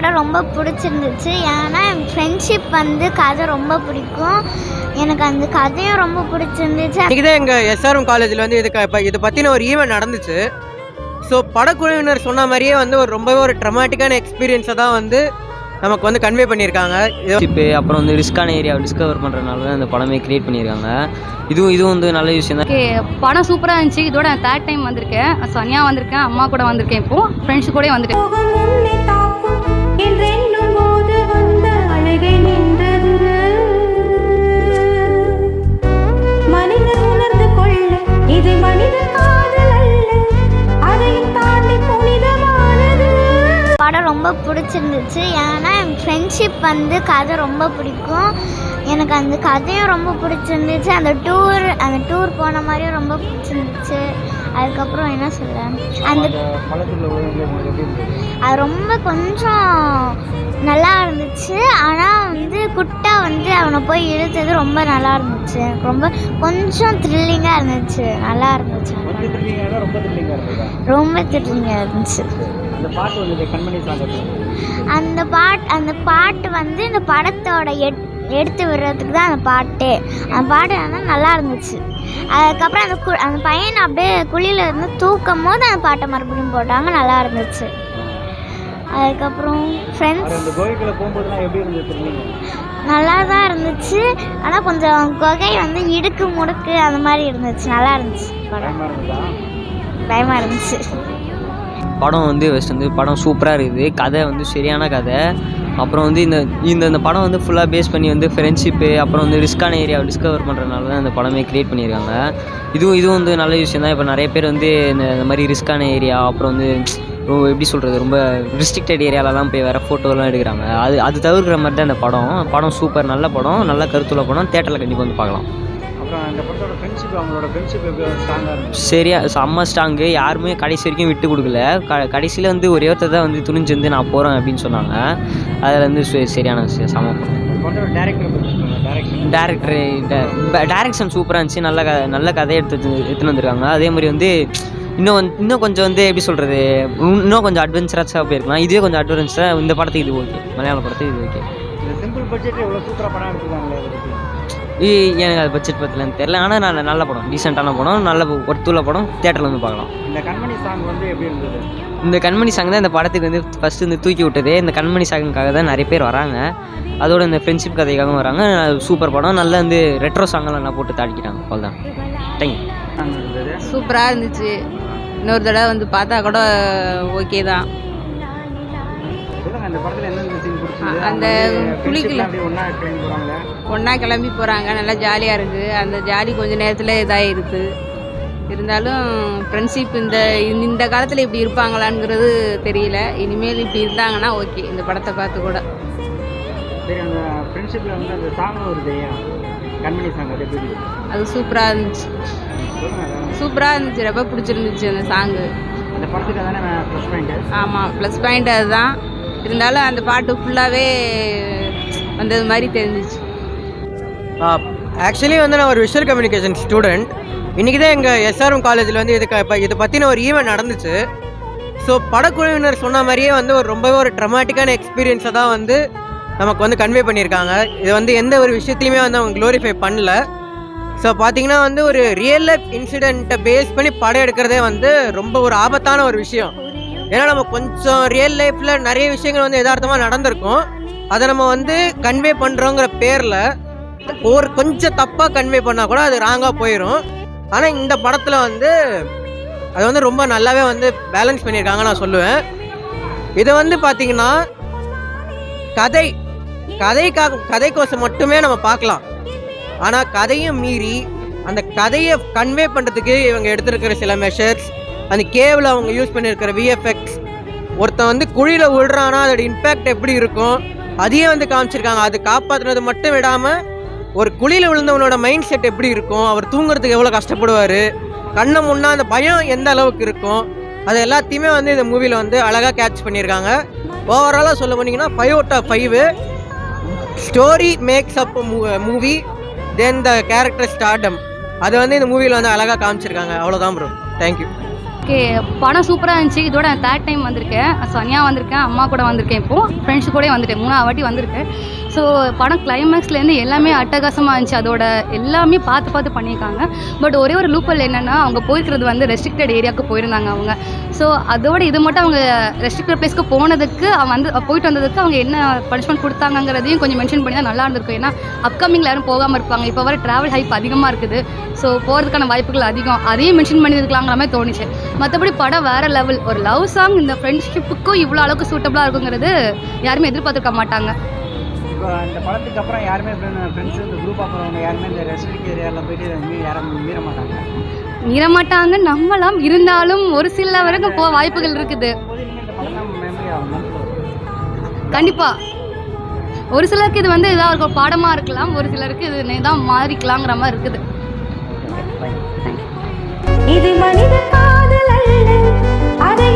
படம் ரொம்ப பிடிச்சிருந்துச்சு. ஏன்னா என் ஃப்ரெண்ட்ஷிப் வந்து கதை ரொம்ப பிடிக்கும். எனக்கு அந்த கதையும் ரொம்ப பிடிச்சிருந்துச்சு. இன்னைக்கு தான் எங்கள் எஸ்ஆர்எம் காலேஜில் வந்து இதுக்கு இப்போ இதை பற்றின ஒரு ஈவெண்ட் நடந்துச்சு. ஸோ படக்குழுவினர் சொன்ன மாதிரியே வந்து ஒரு ரொம்பவே ஒரு ட்ரமாட்டிக்கான எக்ஸ்பீரியன்ஸை தான் வந்து நமக்கு வந்து கன்வே பண்ணியிருக்காங்க. இப்போ அப்புறம் வந்து ரிஸ்கான ஏரியாவை டிஸ்கவர் பண்ணுறதுனால தான் இந்த படமே கிரியேட் பண்ணியிருக்காங்க. இதுவும் இதுவும் வந்து நல்ல விஷயம் தான். ஓகே படம் சூப்பராக இருந்துச்சு. இதோட நான் தேர்ட் டைம் வந்திருக்கேன். தனியாக வந்திருக்கேன் அம்மா கூட வந்திருக்கேன் இப்போ. ஃப்ரெண்ட்ஸ் கூட வந்துட்டேன். வந்த நின்றது. உணர்ந்து கொள்ள இது மனித காதல் அல்ல. அதையும் தாண்டி புனிதமானது. படம் ரொம்ப பிடிச்சிருந்துச்சு. ஏன்னா என் ஃப்ரெண்ட்ஷிப் வந்து கதை ரொம்ப பிடிக்கும். எனக்கு அந்த கதையும் ரொம்ப பிடிச்சிருந்துச்சு. அந்த டூர் அந்த டூர் போன மாதிரியும் ரொம்ப பிடிச்சிருந்துச்சு. அதுக்கப்புறம் என்ன சொல்ல அந்த அது ரொம்ப கொஞ்சம் நல்லா இருந்துச்சு. ஆனால் வந்து குட்டா வந்து அவனை போய் இழுத்தது ரொம்ப நல்லா இருந்துச்சு. ரொம்ப கொஞ்சம் த்ரில்லிங்காக இருந்துச்சு. நல்லா இருந்துச்சு. ரொம்ப த்ரில்லிங்காக இருந்துச்சு. அந்த பாட் அந்த பாட்டு வந்து இந்த படத்தோட எட் எடுத்து விடுறதுக்கு தான் அந்த பாட்டு. அந்த பாட்டு வந்து நல்லா இருந்துச்சு. அதுக்கப்புறம் அந்த கு அந்த பையன் அப்படியே குழியில இருந்து தூக்கும் போது அந்த பாட்டை மறுபடியும் போட்டாங்க நல்லா இருந்துச்சு. அதுக்கப்புறம் ஃப்ரெண்ட்ஸ் நல்லா தான் இருந்துச்சு. ஆனால் கொஞ்சம் குகை வந்து இடுக்கு முடுக்கு அந்த மாதிரி இருந்துச்சு. நல்லா இருந்துச்சு படம். பயமாக இருந்துச்சு. படம் வந்து ஃபஸ்ட் வந்து படம் சூப்பராக இருக்குது. கதை வந்து சரியான கதை. அப்புறம் வந்து இந்த இந்த இந்த படம் வந்து ஃபுல்லாக பேஸ் பண்ணி வந்து ஃப்ரெண்ட்ஷிப்பு அப்புறம் வந்து ரிஸ்கான ஏரியாவை டிஸ்கவர் பண்ணுறதுனால தான் இந்த படமே க்ரியேட் பண்ணியிருக்காங்க. இதுவும் இதுவும் வந்து நல்ல விஷயம் தான். இப்போ நிறைய பேர் வந்து இந்த இந்த மாதிரி ரிஸ்கான ஏரியா அப்புறம் வந்து ரொம்ப எப்படி சொல்கிறது ரொம்ப ரிஸ்ட்ரிக்டட் ஏரியாலலாம் போய் வேறு ஃபோட்டோலாம் எடுக்கிறாங்க. அது அது தவிர்க்கிற மாதிரி தான் இந்த படம். படம் சூப்பர் நல்ல படம் நல்ல கருத்துள்ள படம். தேட்டரில் கண்டிப்பாக வந்து பார்க்கலாம். சரியா செம்ம ஸ்ட்ராங்கு யாருமே கடைசி வரைக்கும் விட்டு கொடுக்கல. க கடைசியில் வந்து ஒரே ஒருத்தர் தான் வந்து துணிஞ்சு வந்து நான் போகிறேன் அப்படின்னு சொன்னாங்க. அதில் வந்து சரியான செம படம். டேரக்டர் டேரக்ஷன் சூப்பராக இருந்துச்சு. நல்ல க நல்ல கதையை எடுத்து எடுத்துன்னு வந்திருக்காங்க. அதே மாதிரி வந்து இன்னும் வந்து இன்னும் கொஞ்சம் வந்து எப்படி சொல்கிறது இன்னும் கொஞ்சம் அட்வென்ச்சராக போயிருக்கலாம். இதுவே கொஞ்சம் அட்வென்ச்சராக இந்த படத்துக்கு இது ஓகே மலையாள படத்துக்கு இது ஓகே இ- எனக்கு அது பட்ஜெட் பற்றிலன்னு தெரில ஆனால் நல்ல நல்ல படம் டீசெண்டான படம் நல்ல ஒருத்துள்ள படம் தேட்டரில் வந்து பார்க்கலாம். இந்த கண்மணி சாங் வந்து எப்படி இருந்தது? இந்த கண்மணி சாங் தான் இந்த படத்துக்கு வந்து ஃபஸ்ட்டு வந்து தூக்கி விட்டதே. இந்த கண்மணி சாங்குக்காக தான் நிறைய பேர் வராங்க. அதோட இந்த ஃப்ரெண்ட்ஷிப் கதைக்காகவும் வராங்க. சூப்பர் படம். நல்லா வந்து ரெட்ரோ சாங்கெல்லாம் நல்லா போட்டு தாடிக்கிறாங்க. அவ்வளோதான் தேங்க்யூ சூப்பராக இருந்துச்சு. இன்னொரு தடவை வந்து பார்த்தா கூட ஓகே தான். சொல்லுங்க அந்த படத்துல அ- அந்த குளிக்கல ஒன்றா கிளம்பி போகிறாங்க நல்லா ஜாலியாக இருக்குது அந்த ஜாலி கொஞ்ச நேரத்தில் இதாகிருது இருந்தாலும் ஃப்ரெண்ட்ஷிப் இந்த இந்த- காலத்தில் இப்படி இருப்பாங்களாங்கிறது தெரியல. இனிமேல் இப்படி இருந்தாங்கன்னா ஓகே இந்த படத்தை பார்த்து கூட. சரி அந்த ஃப்ரெண்ட்ஷிப்பில் வந்து அந்த சாங் வருது கண்மணி சாங் அது எப்படி இருந்தது அது சூப்பராக இருந்துச்சு. சூப்பராக இருந்துச்சு. ரொம்ப பிடிச்சிருந்துச்சு அந்த சாங்கு. அந்த படத்துக்கு தானே ப்ளஸ் பாயிண்ட் ஆமாம் ப்ளஸ் பாயிண்ட் அதுதான். இருந்தாலும் அந்த பாட்டு ஃபுல்லாகவே வந்தது மாதிரி தெரிஞ்சிச்சு. ஆக்சுவலி வந்து நான் ஒரு விஷுவல் கம்யூனிகேஷன் ஸ்டூடெண்ட் இன்றைக்கி தான் எங்கள் எஸ்ஆர்எம் காலேஜில் வந்து இதுக்கு இப்போ இதை பற்றின ஒரு ஈவெண்ட் நடந்துச்சு. ஸோ படக்குழுவினர் சொன்ன மாதிரியே வந்து ஒரு ரொம்பவே ஒரு ட்ரமாட்டிக்கான எக்ஸ்பீரியன்ஸை தான் வந்து நமக்கு வந்து கன்வே பண்ணியிருக்காங்க. இது வந்து எந்த ஒரு விஷயத்துலையுமே வந்து அவங்க க்ளோரிஃபை பண்ணல. ஸோ பார்த்தீங்கன்னா வந்து ஒரு ரியல் லைஃப் இன்சிடெண்ட்டை பேஸ் பண்ணி படம் எடுக்கிறதே வந்து ரொம்ப ஒரு ஆபத்தான ஒரு விஷயம். ஏன்னா நம்ம கொஞ்சம் ரியல் லைஃப்பில் நிறைய விஷயங்கள் வந்து யதார்த்தமாக நடந்திருக்கும். அதை நம்ம வந்து கன்வே பண்ணுறோங்கிற பேரில் ஒரு கொஞ்சம் தப்பாக கன்வே பண்ணால் கூட அது ராங்காக போயிடும் ஆனால் இந்த படத்தில் வந்து அது வந்து ரொம்ப நல்லாவே வந்து பேலன்ஸ் பண்ணியிருக்காங்க நான் சொல்லுவேன். இது வந்து பார்த்தீங்கன்னா கதை கதைக்காக கதைக்கோசம் மட்டுமே நம்ம பார்க்கலாம். ஆனால் கதையும் மீறி அந்த கதையை கன்வே பண்ணுறதுக்கு இவங்க எடுத்திருக்கிற சில மெஷர்ஸ் அந்த கேவில் அவங்க யூஸ் பண்ணியிருக்கிற விஎஃப்எக்ஸ் ஒருத்தன் வந்து குழியில் விழுறானா அதோட இம்பேக்ட் எப்படி இருக்கும் அதையே வந்து காமிச்சிருக்காங்க. அது காப்பாற்றுனது மட்டும் விடாமல் ஒரு குழியில் விழுந்தவனோட மைண்ட் செட் எப்படி இருக்கும் அவர் தூங்குறதுக்கு எவ்வளோ கஷ்டப்படுவார் கண்ணை முன்னா அந்த பயம் எந்த அளவுக்கு இருக்கும் அது எல்லாத்தையுமே வந்து இந்த மூவியில் வந்து அழகாக கேட்ச் பண்ணியிருக்காங்க ஓவராலாக சொல்ல போனீங்கன்னா five out of five story makes up movie then the character stardom அது வந்து இந்த மூவியில் வந்து அழகாக காமிச்சிருக்காங்க. அவ்வளோதான் ப்ரோ தேங்க்யூ ஓகே படம் சூப்பராக இருந்துச்சு. இதோட நான் தேர்ட் டைம் வந்திருக்கேன். சனியாக வந்திருக்கேன் அம்மா கூட வந்திருக்கேன் இப்போது ஃப்ரெண்ட்ஸ் கூட வந்துட்டேன் மூணாவது வாட்டி வந்திருக்கேன். ஸோ படம் கிளைமேக்ஸ்லேருந்து எல்லாமே அட்டகாசமாக இருந்துச்சு. அதோட எல்லாமே பார்த்து பார்த்து பண்ணியிருக்காங்க. பட் ஒரே ஒரு லூப்பல் என்னென்னா அவங்க போயிருக்கிறது வந்து ரெஸ்ட்ரிக்டட் ஏரியாவுக்கு போயிருந்தாங்க அவங்க. ஸோ அதோட இது மட்டும் அவங்க ரெஸ்ட்ரிக்டட் பிளேஸ்க்கு போனதுக்கு அவங்க வந்து போயிட்டு வந்ததுக்கு அவங்க என்ன பனிஷ்மெண்ட் கொடுத்தாங்கங்கிறதையும் கொஞ்சம் மென்ஷன் பண்ணி தான் நல்லா இருந்திருக்கும். ஏன்னா அப்கமிங்கில் யாரும் போகாமல் இருப்பாங்க. இப்போ வர ட்ராவல் ஹைப் அதிகமாக இருக்குது. ஸோ போகிறதுக்கான வாய்ப்புகள் அதிகம். அதையும் மென்ஷன் பண்ணியிருக்கலாங்கிற மாதிரி தோணுச்சு. மற்றபடி படம் வேறு லெவல் ஒரு லவ் சாங் இந்த ஃப்ரெண்ட்ஷிப்புக்கும் இவ்வளோ அளவுக்கு சூட்டபுளாக இருக்குங்கிறது யாருமே எதிர்பார்த்துருக்க மாட்டாங்க. இந்த படத்துக்கு அப்புறம் யாருமே ஃப்ரெண்ட்ஸ் இந்த குரூப் போகிறவங்க யாருமே இந்த ரெஸ்ட்ரிக் ஏரியாவில் போயிட்டு மீ- யாரும் மீற மாட்டாங்க. மீறமாட்டாங்க நம்மளாம் இருந்தாலும் ஒரு சில வரைக்கும் போக வாய்ப்புகள் இருக்குது. கண்டிப்பா. கண்டிப்பாக ஒரு சிலருக்கு இது வந்து இதாக இருக்கும் பாடமாக இருக்கலாம் ஒரு சிலருக்கு இது தான் மாறிக்கலாங்கிற மாதிரி இருக்குது. இது மனித காதல் அல்ல அதை